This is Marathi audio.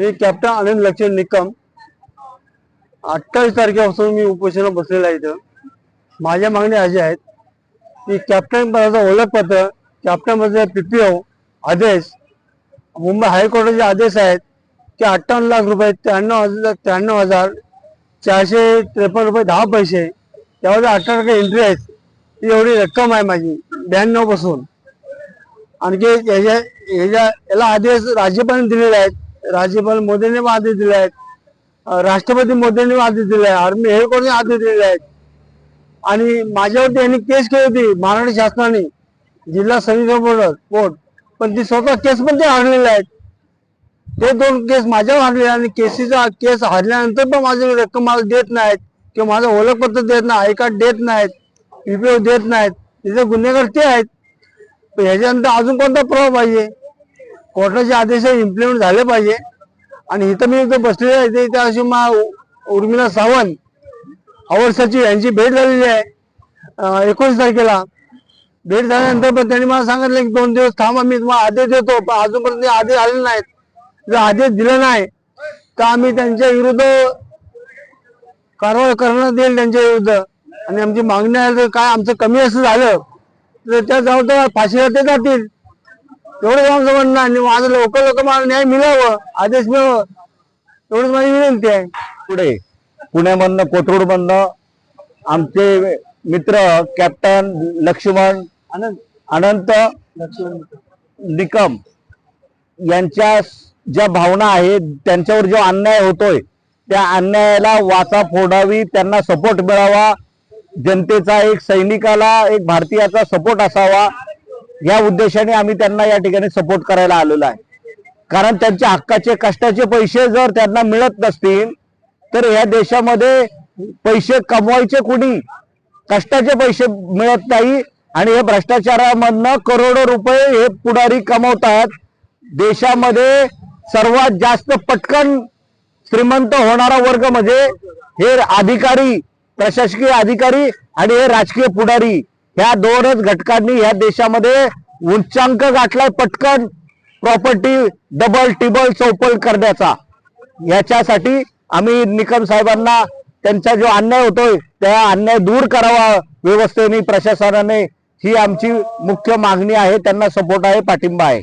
मी कॅप्टन आनंद लक्ष्मण निकम अठ्ठावीस तारखेपासून मी उपोषणाला बसलेला आहे इथं. माझ्या मागण्या अशा आहेत की कॅप्टन पदाचं ओळखपत्र कॅप्टन पदाचा ओ आदेश मुंबई हायकोर्टाचे आदेश आहेत की अठ्ठावन्न लाख रुपये त्र्याण्णव हजार त्र्याण्णव हजार चारशे त्रेपन्न रुपये दहा पैसे त्यावर अठरा टक्के एंट्री ही एवढी रक्कम आहे माझी ब्याण्णवपासून आणखी याच्या याच्या याला आदेश राज्यपालांनी दिलेले आहेत. राज्यपाल मोदींनी आदेश दिले आहेत. राष्ट्रपती मोदींनी आदेश दिले आहे. आर्मी हेडकोर्टने आदेश दिलेले आहेत? आणि माझ्यावरती यांनी केस केली होती महाराष्ट्र शासनाने. जिल्हा समिती कोर्ट पण ती स्वतः केस पण ते हरलेले आहेत. ते दोन केस माझ्यावर हरले आणि केसीचा केस हरल्यानंतर पण माझी रक्कम मला देत नाहीत. किंवा माझं ओळखपत्र देत नाही आय कार्ड देत नाहीत पीपीओ देत नाहीत. तिथे गुन्हेगार ते आहेत. पण ह्याच्यानंतर अजून कोणता प्रभाव पाहिजे? कोर्टाचे आदेश इम्प्लिमेंट झाले पाहिजे. आणि इथं मी इथं बसलेले आहे ते इथे अशी मा उर्मिला सावंत अवर सचिव यांची भेट झालेली आहे. एकोणीस तारखेला. भेट झाल्यानंतर पण त्यांनी मला सांगितलं की दोन दिवस थांबा मी तुम्हाला आदेश देतो पण अजूनपर्यंत आदेश आले नाहीत. जर आदेश दिला नाही तर आम्ही त्यांच्या विरुद्ध कारवाई करण्यात येईल त्यांच्या विरुद्ध. आणि आमची मागणी आहे तर काय आमचं कमी असं झालं तर त्या जबाबदार फाशीला ते जातील. आमचं म्हणणं आहे. आणि माझं लोक लोक मला न्याय मिळावं. आदेश मिळावं. एवढंच माझी विनंती आहे. पुढे पुण्यामधनं कोथरूडमधनं आमचे मित्र कॅप्टन लक्ष्मण अनंत. निकम यांच्या ज्या भावना आहेत त्यांच्यावर जो अन्याय होतोय त्या अन्यायाला वाचा फोडावी त्यांना सपोर्ट मिळावा. जनतेचा एक सैनिकाला एक भारतीयाचा सपोर्ट असावा. या उद्देशाने आम्ही त्यांना या ठिकाणी सपोर्ट करायला आलेलो आहे. कारण त्यांच्या हक्काचे कष्टाचे पैसे जर त्यांना मिळत नसतील तर या देशामध्ये पैसे कमवायचे कुणी? कष्टाचे पैसे मिळत नाही आणि हे भ्रष्टाचारामधनं करोडो रुपये हे पुढारी कमवतात. देशामध्ये सर्वात जास्त पटकन श्रीमंत होणारा वर्ग म्हणजे हे अधिकारी प्रशासकीय अधिकारी आणि हे राजकीय पुढारी. ह्या दोनच घटकांनी ह्या देशामध्ये उच्चांक गाठलाय पटकन. प्रॉपर्टी डबल टिबल चौपल करण्याचा. याच्यासाठी आम्ही निकम साहेबांना त्यांचा जो अन्याय होतोय त्या अन्याय दूर करावा व्यवस्थेने प्रशासनाने ही आमची मुख्य मागणी आहे त्यांना सपोर्ट आहे पाठिंबा आहे.